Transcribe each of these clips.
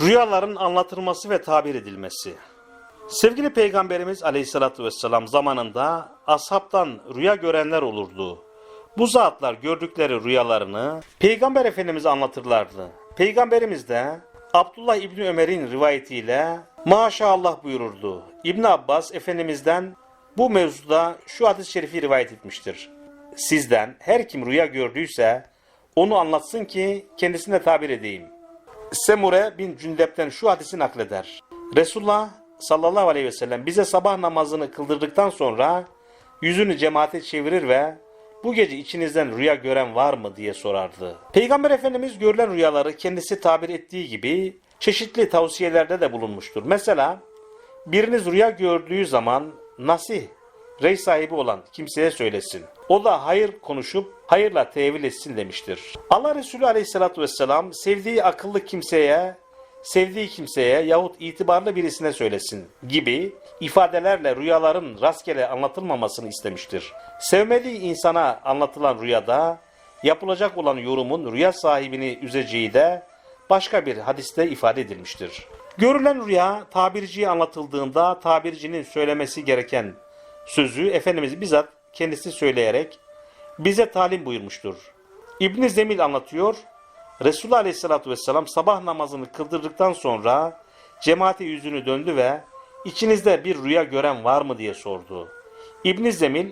Rüyaların anlatılması ve tabir edilmesi. Sevgili Peygamberimiz Aleyhisselatü Vesselam zamanında ashabtan rüya görenler olurdu. Bu zatlar gördükleri rüyalarını Peygamber Efendimiz'e anlatırlardı. Peygamberimiz de Abdullah İbni Ömer'in rivayetiyle maşallah buyururdu. İbn Abbas Efendimiz'den bu mevzuda şu hadis-i şerifi rivayet etmiştir. Sizden her kim rüya gördüyse onu anlatsın ki kendisine tabir edeyim. Semure bin Cündep'ten şu hadisi nakleder. Resulullah sallallahu aleyhi ve sellem bize sabah namazını kıldırdıktan sonra yüzünü cemaate çevirir ve bu gece içinizden rüya gören var mı diye sorardı. Peygamber Efendimiz görülen rüyaları kendisi tabir ettiği gibi çeşitli tavsiyelerde de bulunmuştur. Mesela biriniz rüya gördüğü zaman nasih, rey sahibi olan kimseye söylesin. O da hayır konuşup hayırla tevil etsin demiştir. Allah Resulü aleyhissalatü vesselam sevdiği akıllı kimseye, sevdiği kimseye yahut itibarlı birisine söylesin gibi ifadelerle rüyaların rastgele anlatılmamasını istemiştir. Sevmediği insana anlatılan rüyada yapılacak olan yorumun rüya sahibini üzeceği de başka bir hadiste ifade edilmiştir. Görülen rüya tabirciye anlatıldığında tabircinin söylemesi gereken sözü Efendimiz bizzat kendisi söyleyerek bize talim buyurmuştur. İbni Zemil anlatıyor. Resulullah Aleyhisselatü Vesselam sabah namazını kıldırdıktan sonra cemaate yüzünü döndü ve içinizde bir rüya gören var mı diye sordu. İbni Zemil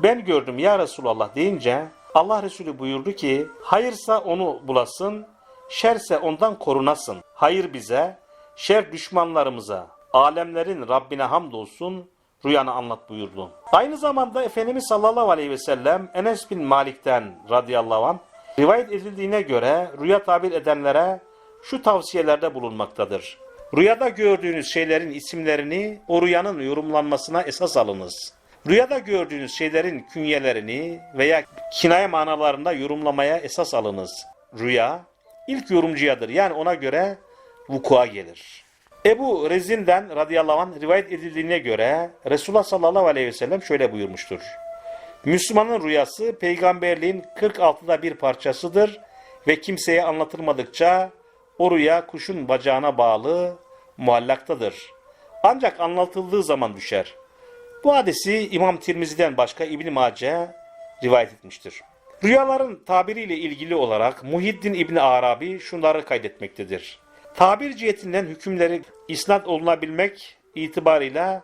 ben gördüm ya Resulallah deyince Allah Resulü buyurdu ki hayırsa onu bulasın, şerse ondan korunasın. Hayır bize, şer düşmanlarımıza, alemlerin Rabbine hamdolsun rüyanı anlat buyurdu. Aynı zamanda Efendimiz sallallahu aleyhi ve sellem Enes bin Malik'ten radıyallahu anh rivayet edildiğine göre rüya tabir edenlere şu tavsiyelerde bulunmaktadır. Rüyada gördüğünüz şeylerin isimlerini o rüyanın yorumlanmasına esas alınız. Rüyada gördüğünüz şeylerin künyelerini veya kinaye manalarında yorumlamaya esas alınız. Rüya ilk yorumcuyadır yani ona göre vuku'a gelir. Ebu Rezin'den radıyallahu anh rivayet edildiğine göre Resulullah sallallahu aleyhi ve sellem şöyle buyurmuştur. Müslümanın rüyası peygamberliğin 46'da bir parçasıdır ve kimseye anlatılmadıkça o rüya kuşun bacağına bağlı muallaktadır. Ancak anlatıldığı zaman düşer. Bu hadisi İmam Tirmizi'den başka İbn Mace rivayet etmiştir. Rüyaların tabiriyle ilgili olarak Muhiddin İbni Arabi şunları kaydetmektedir. Tabir cihetinden hükümleri isnat olunabilmek itibarıyla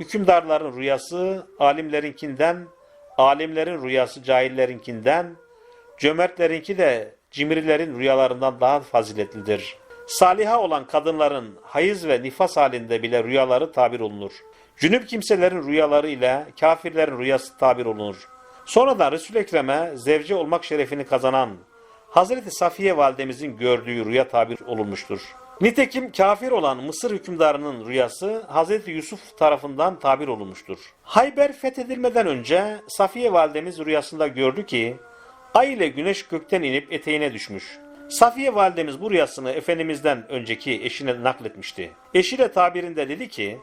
hükümdarların rüyası alimlerinkinden, alimlerin rüyası cahillerinkinden, cömertlerinki de cimrilerin rüyalarından daha faziletlidir. Saliha olan kadınların hayız ve nifas halinde bile rüyaları tabir olunur. Cünüp kimselerin rüyaları ile kafirlerin rüyası tabir olunur. Sonradan Resul-i Ekrem'e zevce olmak şerefini kazanan Hazreti Safiye validemizin gördüğü rüya tabir olunmuştur. Nitekim kafir olan Mısır hükümdarının rüyası Hazreti Yusuf tarafından tabir olunmuştur. Hayber fethedilmeden önce Safiye validemiz rüyasında gördü ki ay ile güneş gökten inip eteğine düşmüş. Safiye validemiz bu rüyasını Efendimiz'den önceki eşine nakletmişti. Eşiyle tabirinde dedi ki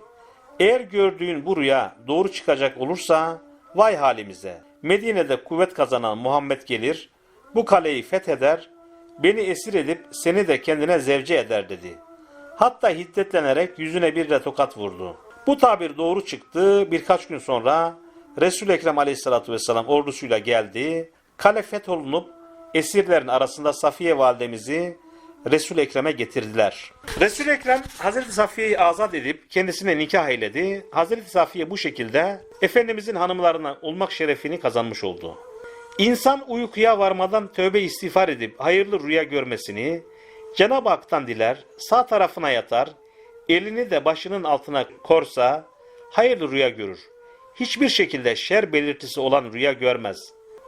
eğer gördüğün bu rüya doğru çıkacak olursa vay halimize. Medine'de kuvvet kazanan Muhammed gelir, bu kaleyi fetheder, beni esir edip seni de kendine zevce eder dedi. Hatta hiddetlenerek yüzüne bir de tokat vurdu. Bu tabir doğru çıktı. Birkaç gün sonra Resul-i Ekrem aleyhissalatü vesselam ordusuyla geldi. Kale fetholunup esirlerin arasında Safiye validemizi Resul-i Ekrem'e getirdiler. Resul-i Ekrem Hazreti Safiye'yi azat edip kendisine nikah eyledi. Hazreti Safiye bu şekilde Efendimizin hanımlarına olmak şerefini kazanmış oldu. İnsan uykuya varmadan tövbe istiğfar edip hayırlı rüya görmesini Cenab-ı Hak'tan diler, sağ tarafına yatar, elini de başının altına korsa hayırlı rüya görür. Hiçbir şekilde şer belirtisi olan rüya görmez.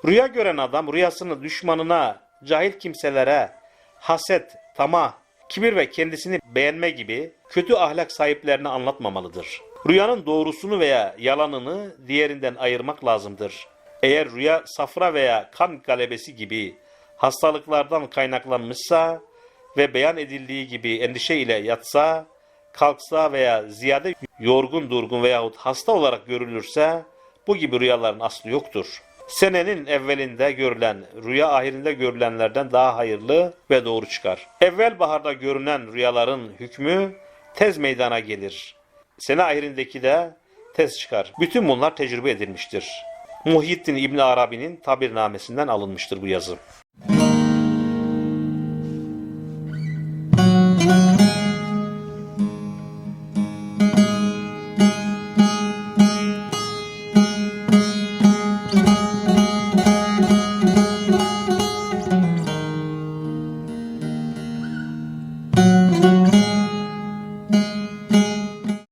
Rüya gören adam rüyasını düşmanına, cahil kimselere, haset, tamah, kibir ve kendisini beğenme gibi kötü ahlak sahiplerine anlatmamalıdır. Rüyanın doğrusunu veya yalanını diğerinden ayırmak lazımdır. Eğer rüya safra veya kan galebesi gibi hastalıklardan kaynaklanmışsa ve beyan edildiği gibi endişe ile yatsa, kalksa veya ziyade yorgun durgun veyahut hasta olarak görülürse bu gibi rüyaların aslı yoktur. Senenin evvelinde görülen, rüya ahirinde görülenlerden daha hayırlı ve doğru çıkar. Evvel baharda görünen rüyaların hükmü tez meydana gelir. Sene ahirindeki de tez çıkar. Bütün bunlar tecrübe edilmiştir. Muhyiddin İbn Arabi'nin tabirnamesinden alınmıştır bu yazı.